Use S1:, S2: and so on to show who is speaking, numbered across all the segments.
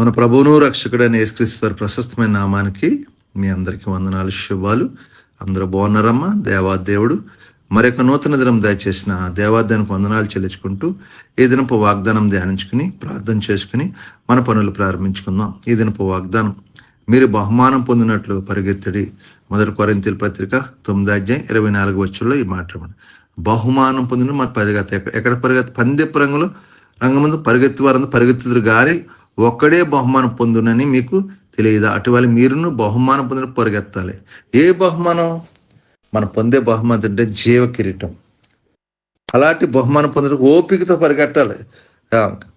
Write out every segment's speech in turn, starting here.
S1: మన ప్రభువును రక్షకుడైన యేసుక్రీస్తు ప్రశస్తమైన నామానికి మీ అందరికీ వందనాలు శుభాలు. అందరూ బాగున్నారమ్మా? దేవాదేవుడు. మరొక నూతన దినం దయచేసిన దేవాదేవునికి వందనాలు చెల్లించుకుంటూ ఈ దినపు వాగ్దానం ధ్యానించుకుని ప్రార్థన చేసుకుని మన పనులు ప్రారంభించుకుందాం. ఈ దినపు వాగ్దానం మీరు బహుమానం పొందినట్లు పరిగెత్తడి. మొదటి కొరింతల పత్రిక తొమ్మిది అధ్యాయం ఇరవై నాలుగు వచ్చుల్లో ఈ మాట బహుమానం పొందిన మన పరిగెత్త ఎక్కడ పరిగెత్త పందెపు రంగులో రంగముందు పరిగెత్తి వారందు పరిగెత్తుదురు గాలి ఒక్కడే బహుమానం పొందునని మీకు తెలియదా? అటువల్ల మీరును బహుమానం పొందిన పరిగెత్తాలి. ఏ బహుమానం? మనం పొందే బహుమతి అంటే జీవ కిరీటం. అలాంటి బహుమానం పొందడం ఓపికతో పరిగెట్టాలి.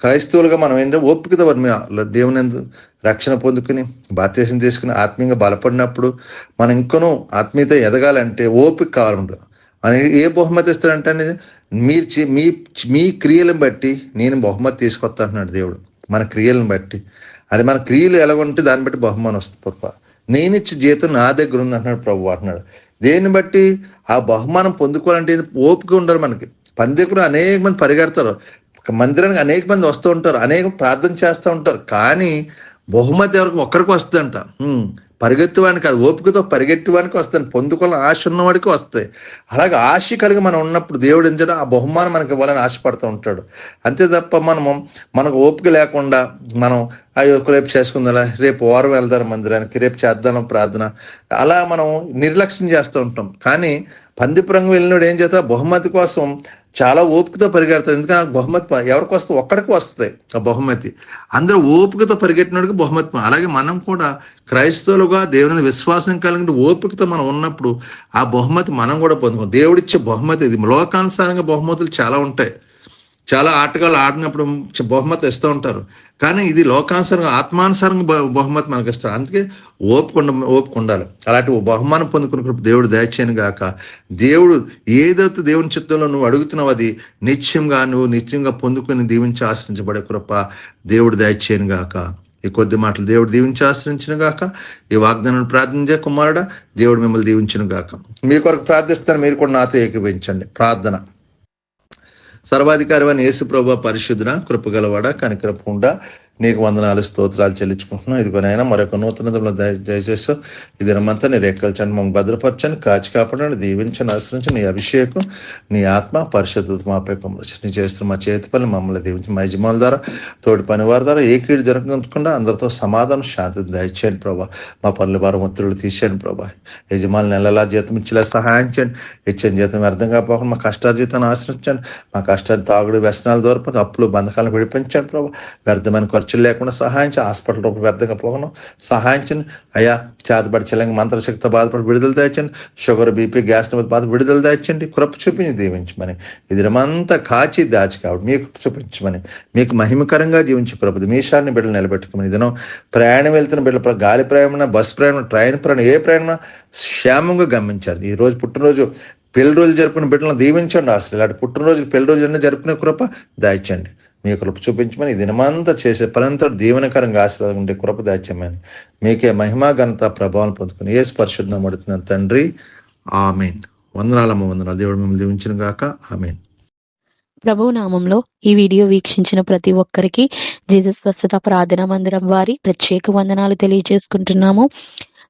S1: క్రైస్తవులుగా మనం ఏంటంటే ఓపికతో దేవుని రక్షణ పొందుకుని బాధ్యసం తీసుకుని ఆత్మీయంగా బలపడినప్పుడు మనం ఇంకనూ ఆత్మీయత ఎదగాలంటే ఓపిక కావాలంట. అని ఏ బహుమతి ఇస్తారంటే అనేది మీరు చే- మీ మీ క్రియలను బట్టి నేను బహుమతి తీసుకొస్తా అంటున్నాడు దేవుడు. మన క్రియలను బట్టి. అది మన క్రియలు ఎలా ఉంటే దాన్ని బట్టి బహుమానం వస్తుంది పప్ప నేను ఇచ్చే జీతం నా దగ్గర ఉంది అంటున్నాడు ప్రభు అంటున్నాడు. దేన్ని బట్టి? ఆ బహుమానం పొందుకోవాలంటే ఓపిక ఉండరు మనకి. పందికులు అనేక మంది పరిగెడతారు. మందిరానికి అనేక మంది వస్తూ ఉంటారు. అనేక ప్రార్థన చేస్తూ ఉంటారు. కానీ బహుమతి ఎవరికి? ఒక్కరికి వస్తుందంట. పరిగెత్తువానికి అది ఓపికతో పరిగెత్తువానికి వస్తుంది పొందుకోవాలని ఆశ ఉన్నవాడికి వస్తాయి. అలాగే ఆశ కలిగి మనం ఉన్నప్పుడు దేవుడు ఏం చేయడం ఆ బహుమానం మనకి ఇవ్వాలని ఆశపడుతూ ఉంటాడు. అంతే తప్ప మనము మనకు ఓపిక లేకుండా మనం అయ్యో రేపు చేసుకుందా రేపు వారం వెళ్దాం మందిరానికి రేపు చేద్దాం ప్రార్థన. అలా మనం నిర్లక్ష్యం చేస్తూ ఉంటాం. కానీ పందిపురంగు వెళ్ళినోడు ఏం చేస్తా బహుమతి కోసం చాలా ఓపికతో పరిగెడతాడు. ఎందుకంటే ఆ బహుమతి ఎవరికి వస్తే ఒక్కడికి వస్తాయి ఆ బహుమతి. అందరూ ఓపికతో పరిగెట్టినడికి బహుమతి అలాగే మనం కూడా క్రైస్తవులుగా దేవుని విశ్వాసం కలిగిన ఓపికతో మనం ఉన్నప్పుడు ఆ బహుమతి మనం కూడా పొందుకోం దేవుడిచ్చే బహుమతి ఇది. లోకానుసారంగా బహుమతులు చాలా ఉంటాయి. చాలా ఆటగాళ్ళు ఆడినప్పుడు బహుమతి ఇస్తూ ఉంటారు. కానీ ఇది లోకానుసారంగా ఆత్మానుసారంగా బహుమతి మనకి ఇస్తారు. అందుకే ఓపుకుండ ఓపుకుండాలి అలాంటి ఓ బహుమానం కృప దేవుడు దయచేయను గాక. దేవుడు ఏదైతే దేవుని చిత్తంలో నువ్వు అడుగుతున్నావు అది నిత్యంగా నువ్వు నిత్యంగా పొందుకుని దీవించి ఆశ్రయించబడే కృప దేవుడు దయచేయను గాక. ఈ కొద్ది మాటలు దేవుడు దీవించి ఆశ్రయించిన గాక. ఈ వాగ్దానాన్ని ప్రార్థించే కుమారుడా దేవుడు మిమ్మల్ని దీవించిన గాక. మీ కొరకు ప్రార్థిస్తాను మీరు కూడా నాతో ఏకీపించండి ప్రార్థన. సర్వాధికారి అని యేసు ప్రభా పరిశుద్ధన కృపగలవాడ కనికరపుండ. నీకు వందనాలు స్తోత్రాలు చెల్లించుకుంటున్నాం ఇదిగోనైనా మరొక నూతన దినంలో దయ- దయచేసి ఈ దినమంతా నీ రెక్కల్చండి మమ్మల్ని భద్రపరచండి కాచి కాపాడండి దీవించండి ఆశ్రయించి నీ అభిషేకం నీ ఆత్మ పరిశుద్ధత మాపై కమర్చి నీ చేస్తున్న మా చేతి పని మమ్మల్ని దీవించి మా యజమానుల ద్వారా తోటి పని వారి ద్వారా ఏ కీడు జరగకుండా అందరితో సమాధానం శాంతి దయచేయండి ప్రభా. మా పనుల భారం ఒత్తిళ్ళు తీసేయండి ప్రభా. యజమానులు నెలలా జీతం ఇచ్చేలా సహాయం చేయండి. ఇచ్చిన జీతం అర్థం కాకుండా మా కష్టార్జితాన్ని ఆశ్రయించండి. మా కష్టాలు తాగుడు వ్యసనాలు ద్వారా అప్పులు బంధకాలను విడిపించండి ప్రభా. వ్యర్థమైన ఖర్చులు లేకుండా సహాయించి హాస్పిటల్ రూపాయలు వ్యర్థంగా పోగను. సహాయించండి అయ్యా చేతబడి చెల్లంగా మంత్రశక్తి బాధపడి విడుదల తెచ్చండి షుగర్ బీపీ గ్యాస్ బాధ విడుదల తెచ్చండి కృప చూపించి దీవించమని. ఇది కాచి దాచి కాబట్టి మీకు చూపించమని. మీకు మహిమకరంగా జీవించి కృపది మీ షాన్ని బిడ్డలు నిలబెట్టుకోమని ఇదనం ప్రయాణం వెళ్తున్న బిడ్డల గాలి ప్రయాణం బస్సు ప్రయాణం ట్రైన్ ప్రయాణం ఏ ప్రయాణం క్షేమంగా గమనించారు ఈ రోజు పుట్టినరోజు పెళ్ళి రోజు జరుపుకున్న బిడ్డలను దీవించండి. అసలు ఇలాంటి పుట్టినరోజు పెళ్ళి రోజు అన్నీ జరుపుకునే కృప దాయించండి మీ కృప చూపించమని దినమంతా చేసే పనంతటి దీవెనకరంగా ఆశీర్వాదం ఉండే కృప దాయిచ్చమని మీకే మహిమా ఘనత ప్రభావం పొందుకుని ఏ స్పర్శుద్ధం అడుగుతున్నాను తండ్రి. ఆమెన్. వందనాలమ్మ వందనాలు. దేవుడు మిమ్మల్ని దీవించిన గాక. ఆమెన్.
S2: ప్రభు నామంలో ఈ వీడియో వీక్షించిన ప్రతి ఒక్కరికి జీసస్ స్వస్థత ప్రార్థన మందిరం వారి ప్రత్యేక వందనాలు తెలియజేసుకుంటున్నాము.